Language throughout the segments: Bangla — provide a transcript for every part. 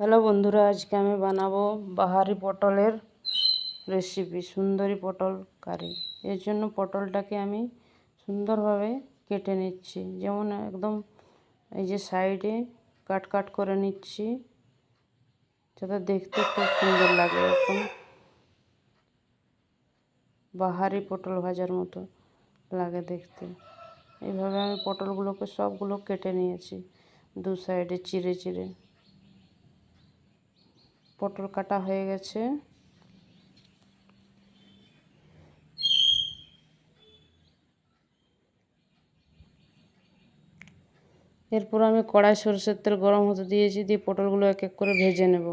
হ্যালো বন্ধুরা, আজকে আমি বানাবো বাহারি পটলের রেসিপি সুন্দরী পটল কারি। এর জন্য পটলটাকে আমি সুন্দরভাবে কেটে নিচ্ছি। যেমন একদম এই যে সাইডে কাট কাট করে নিচ্ছি, যাতে দেখতে খুব সুন্দর লাগে একদম বাহারি পটল ভাজার মতো লাগে দেখতে। এইভাবে আমি পটলগুলোকে সবগুলো কেটে নিয়েছি, দু সাইডে চিড়ে চিড়ে। পটল কাটা হয়ে গেছে। এরপর আমি কড়াই সরষের তেল গরম হতে দিয়েছি, দিয়ে পটলগুলো এক এক করে ভেজে নেব।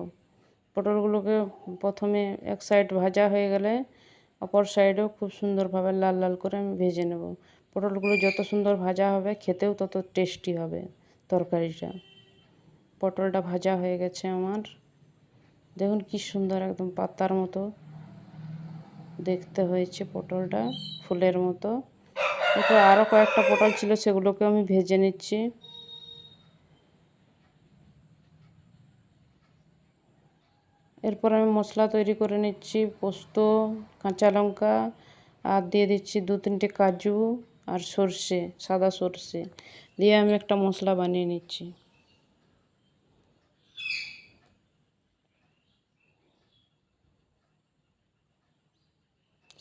পটলগুলোকে প্রথমে এক সাইড ভাজা হয়ে গেলে অপর সাইডেও খুব সুন্দরভাবে লাল লাল করে আমি ভেজে নেব। পটলগুলো যত সুন্দর ভাজা হবে, খেতেও তত টেস্টি হবে তরকারিটা। পটলটা ভাজা হয়ে গেছে আমার। দেখুন কি সুন্দর একদম পাতার মতো দেখতে হয়েছে পটলটা, ফুলের মতো। এরপর আরও কয়েকটা পটল ছিল, সেগুলোকে আমি ভেজে নিচ্ছি। এরপর আমি মশলা তৈরি করে নিচ্ছি, পোস্ত, কাঁচা লঙ্কা, আর দিয়ে দিচ্ছি দু তিনটে কাজু আর সর্ষে, সাদা সর্ষে। দিয়ে আমি একটা মশলা বানিয়ে নিচ্ছি।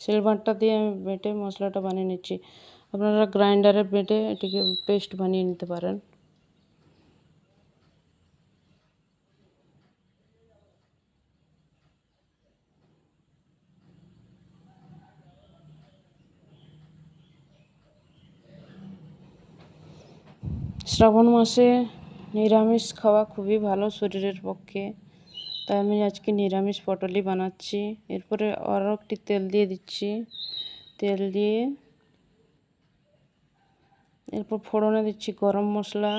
সিলভারটা দিয়ে আমি বেটে মশলাটা বানিয়ে নিচ্ছি। আপনারা গ্রাইন্ডারে বেটে এটিকে পেস্ট বানিয়ে নিতে পারেন। শ্রাবণ মাসে নিরামিষ খাওয়া খুবই ভালো শরীরের পক্ষে। তাই আমি আজকে নিরামিষ পটলই বানাচ্ছি। এরপরে আরও একটি তেল দিয়ে দিচ্ছি। তেল দিয়ে এরপর ফোড়নে দিচ্ছি গরম মশলা।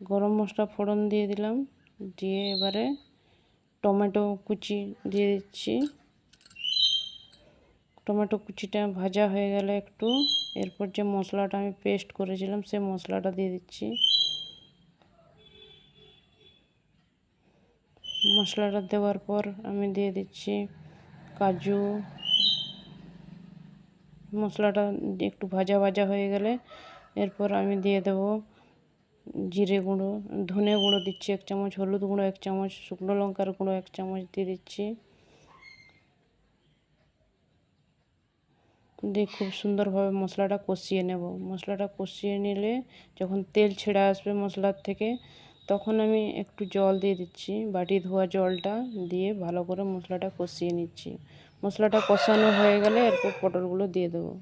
গরম মশলা ফোড়ন দিয়ে দিলাম। দিয়ে এবারে টমেটো কুচি দিয়ে দিচ্ছি। টমেটো কুচিটা ভাজা হয়ে গেলে একটু, এরপর যে মশলাটা আমি পেস্ট করেছিলাম, সে মশলাটা দিয়ে দিচ্ছি। মশলাটা দেওয়ার পর আমি দিয়ে দিচ্ছি কাজু। মশলাটা একটু ভাজা ভাজা হয়ে গেলে এরপর আমি দিয়ে দেব জিরে গুঁড়ো, ধনে গুঁড়ো দিচ্ছি এক চামচ, হলুদ গুঁড়ো এক চামচ, শুকনো লঙ্কার গুঁড়ো এক চামচ দিয়ে দিচ্ছি। দিয়ে খুব সুন্দরভাবে মশলাটা কষিয়ে নেব। মশলাটা কষিয়ে নিলে যখন তেল ছেড়ে আসবে মশলার থেকে তখন আমি একটু জল দিয়ে দিচ্ছি, বাটি ধোয়া জলটা দিয়ে ভালো করে মশলাটা কষিয়ে নিচ্ছি। মশলাটা কষানো হয়ে গেলে এরপর পটলগুলো দিয়ে দেবো।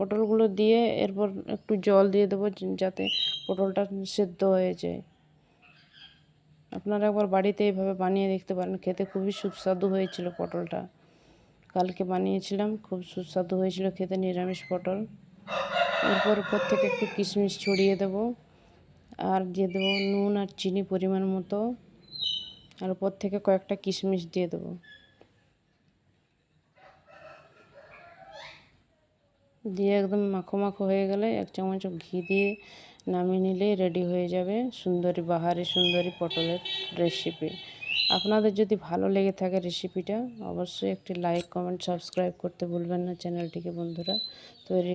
পটলগুলো দিয়ে এরপর একটু জল দিয়ে দেবো যাতে পটলটা সেদ্ধ হয়ে যায়। আপনারা একবার বাড়িতে এইভাবে বানিয়ে দেখতে পারেন, খেতে খুবই সুস্বাদু হয়েছিল পটলটা। কালকে বানিয়েছিলাম, খুব সুস্বাদু হয়েছিল খেতে, নিরামিষ পটল। এরপর উপর থেকে একটু কিশমিশ ছড়িয়ে দেব। আর দিয়ে দেবো নুন আর চিনি পরিমাণ মতো। আর উপর থেকে কয়েকটা কিশমিশ দিয়ে দেবো। দিয়ে একদম মাখো মাখো হয়ে গেলে এক চামচ ঘি দিয়ে নামিয়ে নিলেই রেডি হয়ে যাবে সুন্দরী বাহারি, সুন্দরী পটলের রেসিপি আপনাদের যদি ভালো লেগে থাকে রেসিপিটা অবশ্যই একটি লাইক কমেন্ট সাবস্ক্রাইব করতে ভুলবেন না চ্যানেলটিকে বন্ধুরা। তৈরি